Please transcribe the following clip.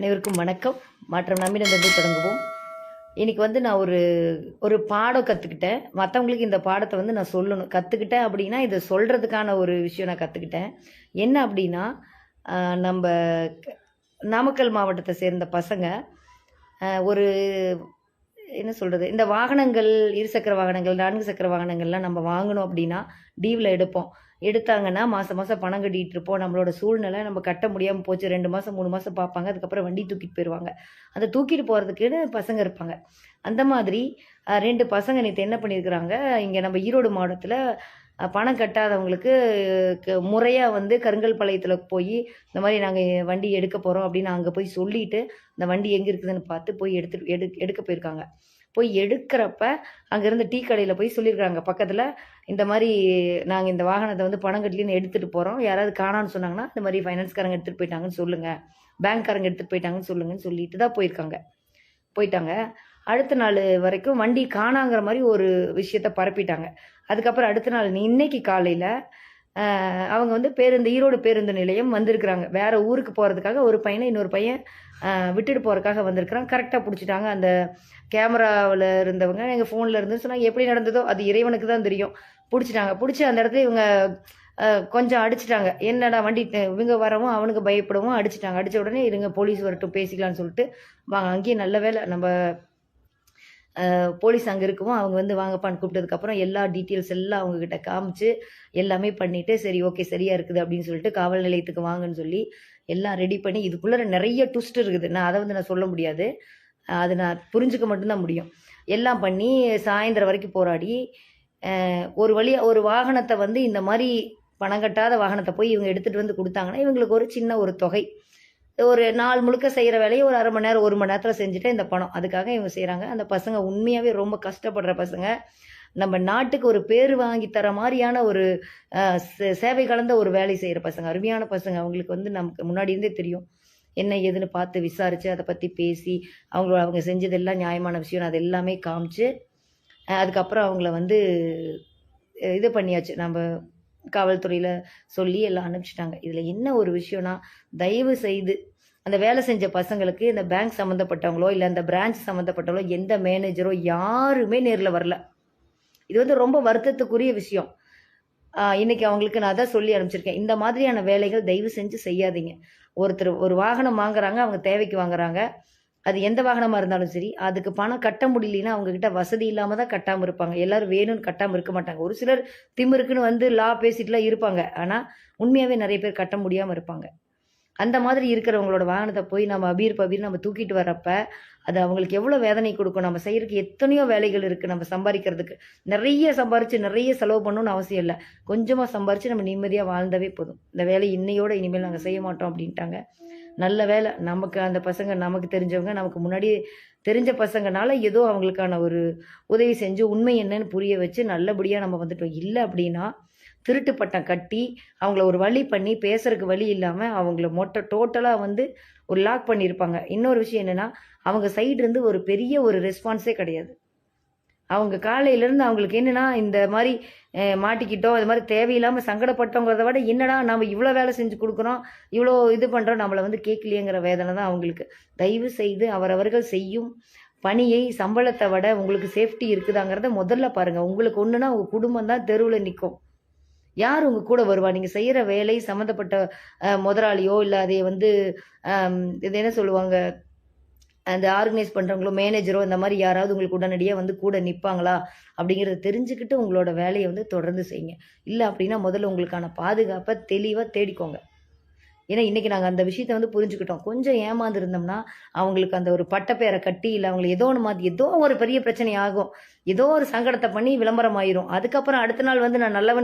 அனைவருக்கும் வணக்கம். மாற்றம் நம்பினதிலிருந்து தொடங்குவோம். இன்னைக்கு வந்து நான் ஒரு ஒரு பாடம் கற்றுக்கிட்டேன் மற்றவங்களுக்கு இந்த பாடத்தை வந்து நான் சொல்லணும். கற்றுக்கிட்டேன் அப்படின்னா இதை சொல்கிறதுக்கான ஒரு விஷயம் நான் கற்றுக்கிட்டேன் என்ன அப்படின்னா நம்ம நாமக்கல் மாவட்டத்தை சேர்ந்த பசங்க ஒரு என்ன சொல்கிறது இந்த வாகனங்கள் இருசக்கர வாகனங்கள் நான்கு சக்கர வாகனங்கள்லாம் நம்ம வாங்கணும் அப்படின்னா டீவில் எடுப்போம். எடுத்தாங்கன்னா மாதம் மாதம் பணம் கட்டிகிட்டு இருப்போம். நம்மளோட சூழ்நிலை நம்ம கட்ட முடியாமல் போச்சு. ரெண்டு மாதம் மூணு மாதம் பார்ப்பாங்க. அதுக்கப்புறம் வண்டி தூக்கிட்டு போயிடுவாங்க அந்த தூக்கிட்டு போகிறதுக்குன்னு பசங்க இருப்பாங்க. அந்த மாதிரி ரெண்டு பசங்க நேற்று என்ன பண்ணியிருக்கிறாங்க? இங்கே நம்ம ஈரோடு மாவட்டத்தில் பணம் கட்டாதவங்களுக்கு முறையாக வந்து கருங்கல் பாளையத்தில் போய் இந்த மாதிரி நாங்கள் வண்டி எடுக்க போகிறோம் அப்படின்னு அங்கே போய் சொல்லிட்டு அந்த வண்டி எங்கே இருக்குதுன்னு பார்த்து போய் எடுத்து எடு எடுக்க போயிருக்காங்க. போய் எடுக்கிறப்ப அங்கேருந்து டீ கடையில் போய் சொல்லியிருக்கிறாங்க பக்கத்தில் இந்த மாதிரி நாங்கள் இந்த வாகனத்தை வந்து பணம் கட்டிலின்னு எடுத்துகிட்டு போகிறோம் யாராவது காணான்னு சொன்னாங்கன்னா இந்த மாதிரி ஃபைனான்ஸ்காரங்க எடுத்துகிட்டு போயிட்டாங்கன்னு சொல்லுங்கள் பேங்க்காரங்க எடுத்துகிட்டு போயிட்டாங்கன்னு சொல்லுங்கன்னு சொல்லிட்டு தான் போயிருக்காங்க. போயிட்டாங்க. அடுத்த நாள் வரைக்கும் வண்டி காணாங்கிற மாதிரி ஒரு விஷயத்த பரப்பிட்டாங்க. அதுக்கப்புறம் அடுத்த நாள் இன்னைக்கு காலையில் அவங்க வந்து பேருந்து ஈரோடு பேருந்து நிலையம் வந்திருக்கிறாங்க. வேற ஊருக்கு போகிறதுக்காக ஒரு பையனை இன்னொரு பையன் விட்டுட்டு போகிறதுக்காக வந்திருக்கிறான். கரெக்டாக பிடிச்சிட்டாங்க. அந்த கேமராவில் இருந்தவங்க எங்கள் ஃபோனில் இருந்து சொன்னாங்க எப்படி நடந்ததோ அது இறைவனுக்கு தான் தெரியும். பிடிச்சிட்டாங்க. பிடிச்சி அந்த இடத்துல இவங்க கொஞ்சம் அடிச்சிட்டாங்க. என்னடா வண்டி இவங்க வரவும் அவனுக்கு பயப்படவும். அடிச்சிட்டாங்க. அடித்த உடனே இருங்க போலீஸ் வரட்டும் பேசிக்கலாம்னு சொல்லிட்டு வாங்க அங்கேயே நல்ல வேலை நம்ம போலீஸ் அங்கே இருக்கவும் அவங்க வந்து வாங்கப்பான்னு கூப்பிட்டதுக்கப்புறம் எல்லா டீட்டெயில்ஸ் எல்லாம் அவங்கக்கிட்ட காமிச்சு எல்லாமே பண்ணிவிட்டு சரி ஓகே சரியாக இருக்குது அப்படின்னு சொல்லிட்டு காவல் நிலையத்துக்கு வாங்கன்னு சொல்லி எல்லாம் ரெடி பண்ணி இதுக்குள்ளே நிறைய ட்விஸ்ட் இருக்குது. நான் அதை வந்து நான் சொல்ல முடியாது. அது நான் புரிஞ்சுக்க மட்டும்தான் முடியும். எல்லாம் பண்ணி சாயந்தரம் வரைக்கும் போராடி ஒரு வழியாக ஒரு வாகனத்தை வந்து இந்த மாதிரி பணம் கட்டாத வாகனத்தை போய் இவங்க எடுத்துகிட்டு வந்து கொடுத்தாங்கன்னா இவங்களுக்கு ஒரு சின்ன ஒரு தொகை. ஒரு நாள் முழுக்க செய்கிற வேலையை ஒரு அரை மணி நேரம் ஒரு மணி நேரத்தில் செஞ்சுட்டு இந்த பணம். அதுக்காக இவங்க செய்கிறாங்க அந்த பசங்க உண்மையாகவே ரொம்ப கஷ்டப்படுற பசங்க. நம்ம நாட்டுக்கு ஒரு பேர் வாங்கி தர மாதிரியான ஒரு சே- சேவை கலந்த ஒரு வேலை செய்கிற பசங்க அருமையான பசங்க. அவங்களுக்கு வந்து நமக்கு முன்னாடி இருந்தே தெரியும். என்ன ஏதுன்னு பார்த்து விசாரித்து அதை பற்றி பேசி அவங்க அவங்க செஞ்சதெல்லாம் நியாயமான விஷயம். அது எல்லாமே காமிச்சு அதுக்கப்புறம் அவங்கள வந்து இது பண்ணியாச்சு. நம்ம காவல்துறையில் சொல்லி எல்லாம் அனுப்பிச்சிட்டாங்க. இதில் என்ன ஒரு விஷயம்னா தயவு செய்து அந்த வேலை செஞ்ச பசங்களுக்கு இந்த பேங்க் சம்மந்தப்பட்டவங்களோ இல்லை அந்த பிரான்ச் சம்மந்தப்பட்டவங்களோ எந்த மேனேஜரோ யாருமே நேரில் வரல. இது வந்து ரொம்ப வருத்தத்துக்குரிய விஷயம். இன்னைக்கு அவங்களுக்கு நான் அதான் சொல்லி அனுப்பிச்சிருக்கேன். இந்த மாதிரியான வேலைகள் தயவு செஞ்சு செய்யாதீங்க. ஒருத்தர் ஒரு வாகனம் வாங்குறாங்க அவங்க தேவைக்கு வாங்குறாங்க. அது எந்த வாகனமாக இருந்தாலும் சரி அதுக்கு பணம் கட்ட முடியலன்னா அவங்கக்கிட்ட வசதி இல்லாமல் தான் கட்டாமல் இருப்பாங்க. எல்லாரும் வேணும்னு கட்டாமல் இருக்க மாட்டாங்க. ஒரு சிலர் திமிருக்குன்னு வந்து லா பேசிட்டுலாம் இருப்பாங்க. ஆனால் உண்மையாகவே நிறைய பேர் கட்ட முடியாமல் இருப்பாங்க. அந்த மாதிரி இருக்கிறவங்களோட வாகனத்தை போய் நம்ம அபீர் பபீர் நம்ம தூக்கிட்டு வரப்ப அது அவங்களுக்கு எவ்வளோ வேதனை கொடுக்கும்? நம்ம செய்கிறதுக்கு எத்தனையோ வேலைகள் இருக்குது நம்ம சம்பாதிக்கிறதுக்கு நிறைய சம்பாரித்து நிறைய செலவு பண்ணணும்னு அவசியம் இல்லை. கொஞ்சமாக சம்பாரித்து நம்ம நிம்மதியாக வாழ்ந்தவே போதும். இந்த வேலை இன்னையோட இனிமேல் நாங்கள் செய்ய மாட்டோம் அப்படின்ட்டாங்க. நல்ல வேலை. நமக்கு அந்த பசங்க நமக்கு தெரிஞ்சவங்க நமக்கு முன்னாடி தெரிஞ்ச பசங்கனால ஏதோ அவங்களுக்கான ஒரு உதவி செஞ்சு உண்மை என்னன்னு புரிய வச்சு நல்லபடியாக நம்ம வந்துட்டோம். இல்லை அப்படின்னா திருட்டு பட்டம் கட்டி அவங்கள ஒரு வழி பண்ணி பேசுறதுக்கு வழி இல்லாமல் அவங்கள மொட்டை டோட்டலாக வந்து ஒரு லாக் பண்ணியிருப்பாங்க. இன்னொரு விஷயம் என்னென்னா அவங்க சைடு இருந்து ஒரு பெரிய ஒரு ரெஸ்பான்ஸே கிடையாது. அவங்க காலையிலேருந்து அவங்களுக்கு என்னன்னா இந்த மாதிரி மாட்டிக்கிட்டோம் இது மாதிரி தேவையில்லாமல் சங்கடப்பட்டோங்கிறத விட என்னடா நம்ம இவ்வளோ வேலை செஞ்சு கொடுக்குறோம் இவ்வளோ இது பண்ணுறோம் நம்மளை வந்து கேட்கலையேங்கிற வேதனை தான் அவங்களுக்கு. தயவு செய்து அவரவர்கள் செய்யும் பணியை சம்பளத்தை விட உங்களுக்கு சேஃப்டி இருக்குதாங்கிறத முதல்ல பாருங்கள் உங்களுக்கு ஒன்றுனா உங்கள் குடும்பம் தான் தெருவில் நிற்கும் யார் உங்கள் கூட வருவா? நீங்கள் செய்கிற வேலை சம்மந்தப்பட்ட முதலாளியோ இல்லை அதை வந்து இது என்ன சொல்லுவாங்க? அந்த ஆர்கனைஸ் பண்ணுறவங்களோ மேனேஜரோ இந்த மாதிரி யாராவது உங்களுக்கு உடனடியாக வந்து கூட நிற்பாங்களா அப்படிங்கிறத தெரிஞ்சுக்கிட்டு உங்களோட வேலையை வந்து தொடர்ந்து செய்யுங்க. இல்லை அப்படின்னா முதல்ல உங்களுக்கான பாதுகாப்பை தெளிவாக தேடிக்கோங்க. ஏன்னா இன்றைக்கி நாங்கள் அந்த விஷயத்தை வந்து புரிஞ்சுக்கிட்டோம். கொஞ்சம் ஏமாந்துருந்தோம்னா அவங்களுக்கு அந்த ஒரு பட்டப்பேரை கட்டி இல்லை அவங்களை ஏதோ ஒன்று மாற்றி ஏதோ ஒரு பெரிய பிரச்சனை ஆகும். ஏதோ ஒரு சங்கடத்தை பண்ணி விளம்பரம் ஆயிரும். அதுக்கப்புறம் அடுத்த நாள் வந்து நான் நல்லவன்